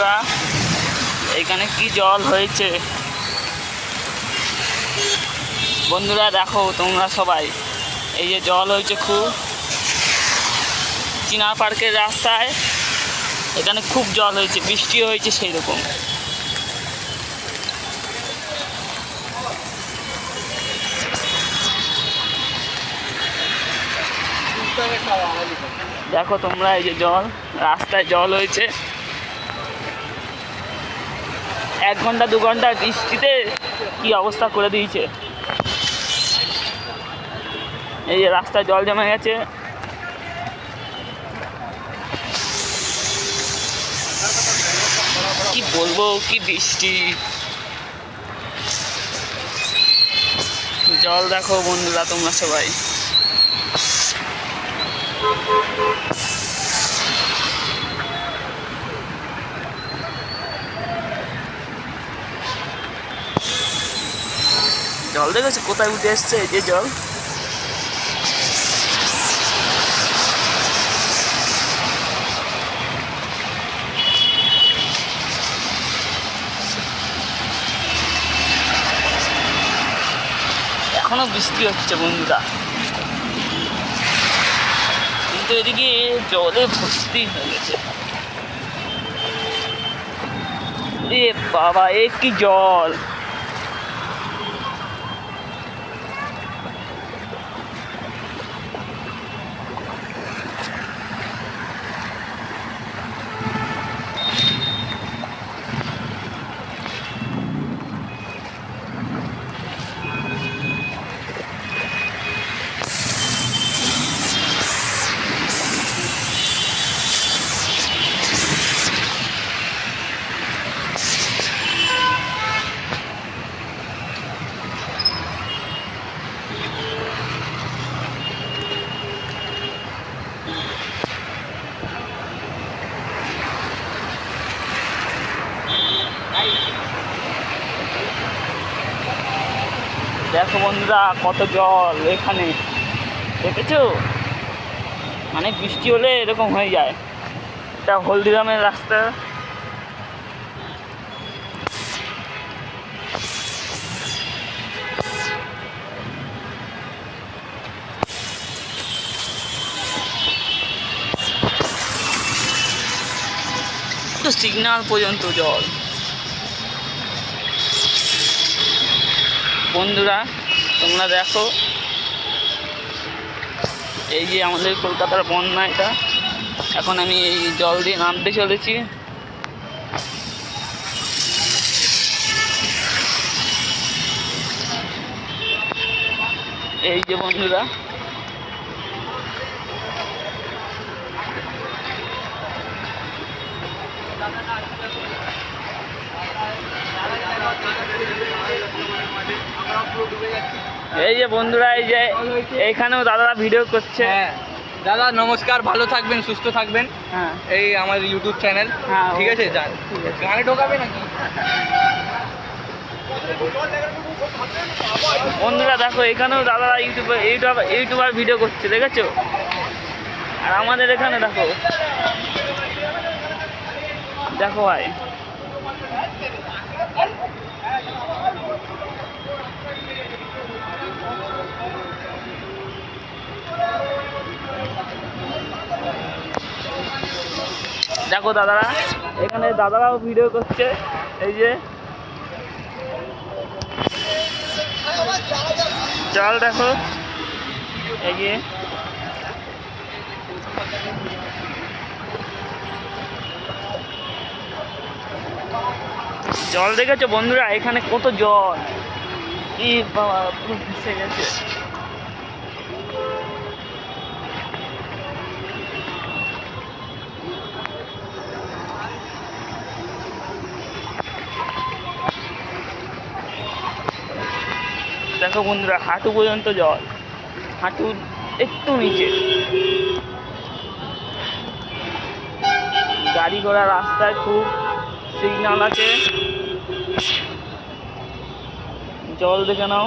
বন্ধুরা, এখানে কি জল হয়েছে? বন্ধুরা, দেখো তোমরা সবাই, এই যে জল হয়েছে খুব। চীনা পার্কের রাস্তায়, এখানে খুব জল হয়েছে, বৃষ্টি হয়েছে সেই রকম দেখো তোমরা এই যে জল, রাস্তায় জল হয়েছে। এক ঘণ্টা, দু ঘণ্টা বৃষ্টিতে কি অবস্থা করে দিয়েছে? এই যে রাস্তায় জল জমে গেছে। কি বলব, কি বৃষ্টি। জল দেখো বন্ধুরা তোমরা সবাই। জল। দেখেছ কোথায় উঠে এসছে যে জল। এখনও বৃষ্টি হচ্ছে বন্ধুরা। কিন্তু এদিকে জলে ভর্তি হয়ে গেছে। বাবা, এ কি জল। দেখো বন্ধুরা, কত জল এখানে। দেখেছ? মানে বৃষ্টি হলে এরকম হয়ে যায়। এটা হলদিরামের রাস্তা। সিগনাল পর্যন্ত জল। বন্ধুরা, তোমরা দেখো। এই যে আমাদের কলকাতার বন্যা এটা। এখন আমি এই জল দিয়ে নামতে চলেছি। এই যে বন্ধুরা। এই যে বন্ধুরা এই যে এইখানেও দাদারা ভিডিও করছে। হ্যাঁ দাদা নমস্কার ভালো থাকবেন সুস্থ থাকবেন। হ্যাঁ। এই আমার ইউটিউব চ্যানেল ঠিক আছে? যান। গানে ঢোকাবে নাকি? বন্ধুরা দেখো এখানেও দাদারা ইউটিউবে ইউটিউব ইউটিউবার ভিডিও করছে দেখেছ? আর আমাদের এখানে দেখো। দেখো ভাই। দেখো দাদারা, এখানে দাদারাও ভিডিও করছে, এই যে। জল দেখো এগিয়ে জল দেখেছ বন্ধুরা? এখানে কত জল। ই বাবা, পুরো গেছে। দেখো বন্ধুরা, হাঁটু পর্যন্ত জল। হাঁটু একটু নিচে। গাড়ি ঘোড়া রাস্তায় খুব সিগনাল আছে। জল দেখে নাও।